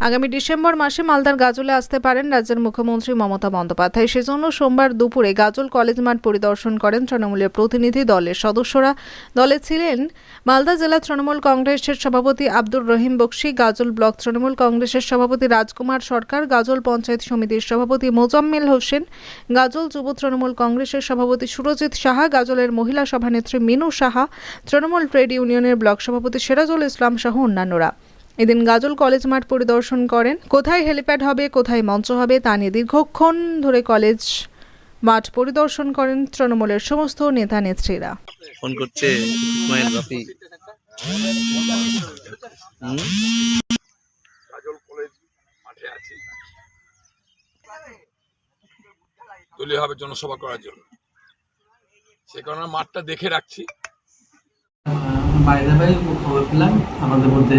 আগামী ডিসেম্বর মাসে মালদার গাজলে আসতে পারেন রাজ্যের মুখ্যমন্ত্রী মমতা বন্দ্যোপাধ্যায়। সেজন্য সোমবার দুপুরে গাজল কলেজ মাঠ পরিদর্শন করেন তৃণমূলের প্রতিনিধি দলের সদস্যরা। দলে ছিলেন মালদা জেলা তৃণমূল কংগ্রেসের সভাপতি আব্দুর রহিম বক্সি, গাজল ব্লক তৃণমূল কংগ্রেসের সভাপতি রাজকুমার সরকার, গাজল পঞ্চায়েত সমিতির সভাপতি মোজাম্মেল হোসেন, গাজল যুব তৃণমূল কংগ্রেসের সভাপতি সুরজিৎ সাহা, গাজলের মহিলা সভানেত্রী মিনু সাহা, তৃণমূল ট্রেড ইউনিয়নের ব্লক সভাপতি সিরাজুল ইসলাম সহ অন্যান্যরা। এদিন গাজল কলেজ মাঠ পরিদর্শন করেন। কোথায় হেলিপ্যাড হবে কোথায় মঞ্চ হবে তা নিয়ে দীর্ঘক্ষণ ধরে কলেজ মাঠ পরিদর্শন করেন তৃণমূলের সমস্ত নেতা নেত্রীরা। ফোন করছে ইসমাইল রাফি। হুম? গাজল কলেজ মাঠে আছি। দলীয়ভাবে জনসভা করার জন্য। সে কারণে মাঠটা দেখে রাখছি। বাইরে বাইরে খবর পেলাম আমাদের মধ্যে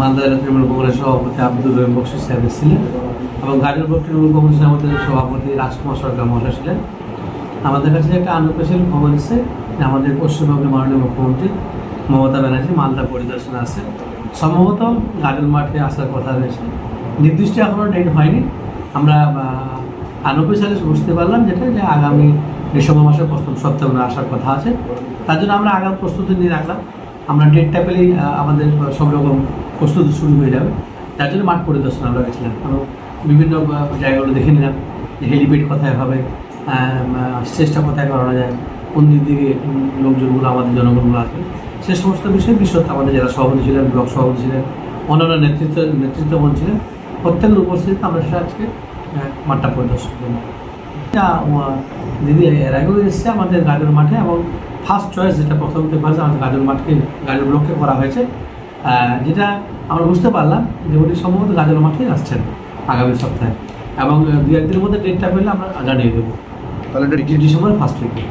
মালদা তৃণমূল কংগ্রেস সভাপতি আব্দুল রহিম বক্সি সাহেব ছিলেন এবং ব্লক তৃণমূল কংগ্রেসের আমাদের সভাপতি রাজকুমার সরকার মহাশয় ছিলেন। আমাদের কাছে একটা আনপ্রেশাল খবর এসেছে যে আমাদের পশ্চিমবঙ্গের মাননীয় মুখ্যমন্ত্রী মমতা ব্যানার্জি মালদা পরিদর্শনে আসছে সম্ভবত গাজল মাঠে আসার কথা রয়েছে। নির্দিষ্ট এখনও ডেট হয়নি। আমরা আনঅফিসিয়ালি বুঝতে পারলাম যেটা যে আগামী ডিসেম্বর মাসের প্রথম সপ্তাহে আসার কথা আছে। তার জন্য আমরা আগাম প্রস্তুতি নিয়ে রাখলাম। আমরা ডেটটা পেলেই আমাদের সব রকম প্রস্তুতি শুরু হয়ে যাবে। তার জন্য মাঠ পরিদর্শন আমরা গেছিলাম। এবং বিভিন্ন জায়গাগুলো দেখে নিলাম যে হেলিপ্যাড কোথায় হবে স্টেজটা কোথায় করানো যায় কোন দিক থেকে লোকজনগুলো আমাদের জনগণগুলো আসবে। সে সমস্ত বিষয়ে বিশদ আমাদের যারা সভাপতি ছিলেন ব্লক সভাপতি ছিলেন অন্যান্য নেতৃত্ব নেতৃত্বগণ ছিলেন প্রত্যেকের উপস্থিতিতে আমরা সেটা আজকে মাঠটা পরিদর্শন এটা, দিদি এর আগেও এসেছে আমাদের গাজর মাঠে এবং ফার্স্ট চয়েস যেটা প্রথম আমাদের গাজর মাঠকে গাজর ব্লককে করা হয়েছে। যেটা আমরা বুঝতে পারলাম যে উনি সম্ভবত গাজল মাঠেই আসছেন আগামী সপ্তাহে। এবং দু একদিনের মধ্যে ডেটটা পেলে আমরা জানিয়ে দেবো। তাহলে ডিসেম্বর ফার্স্ট উইকে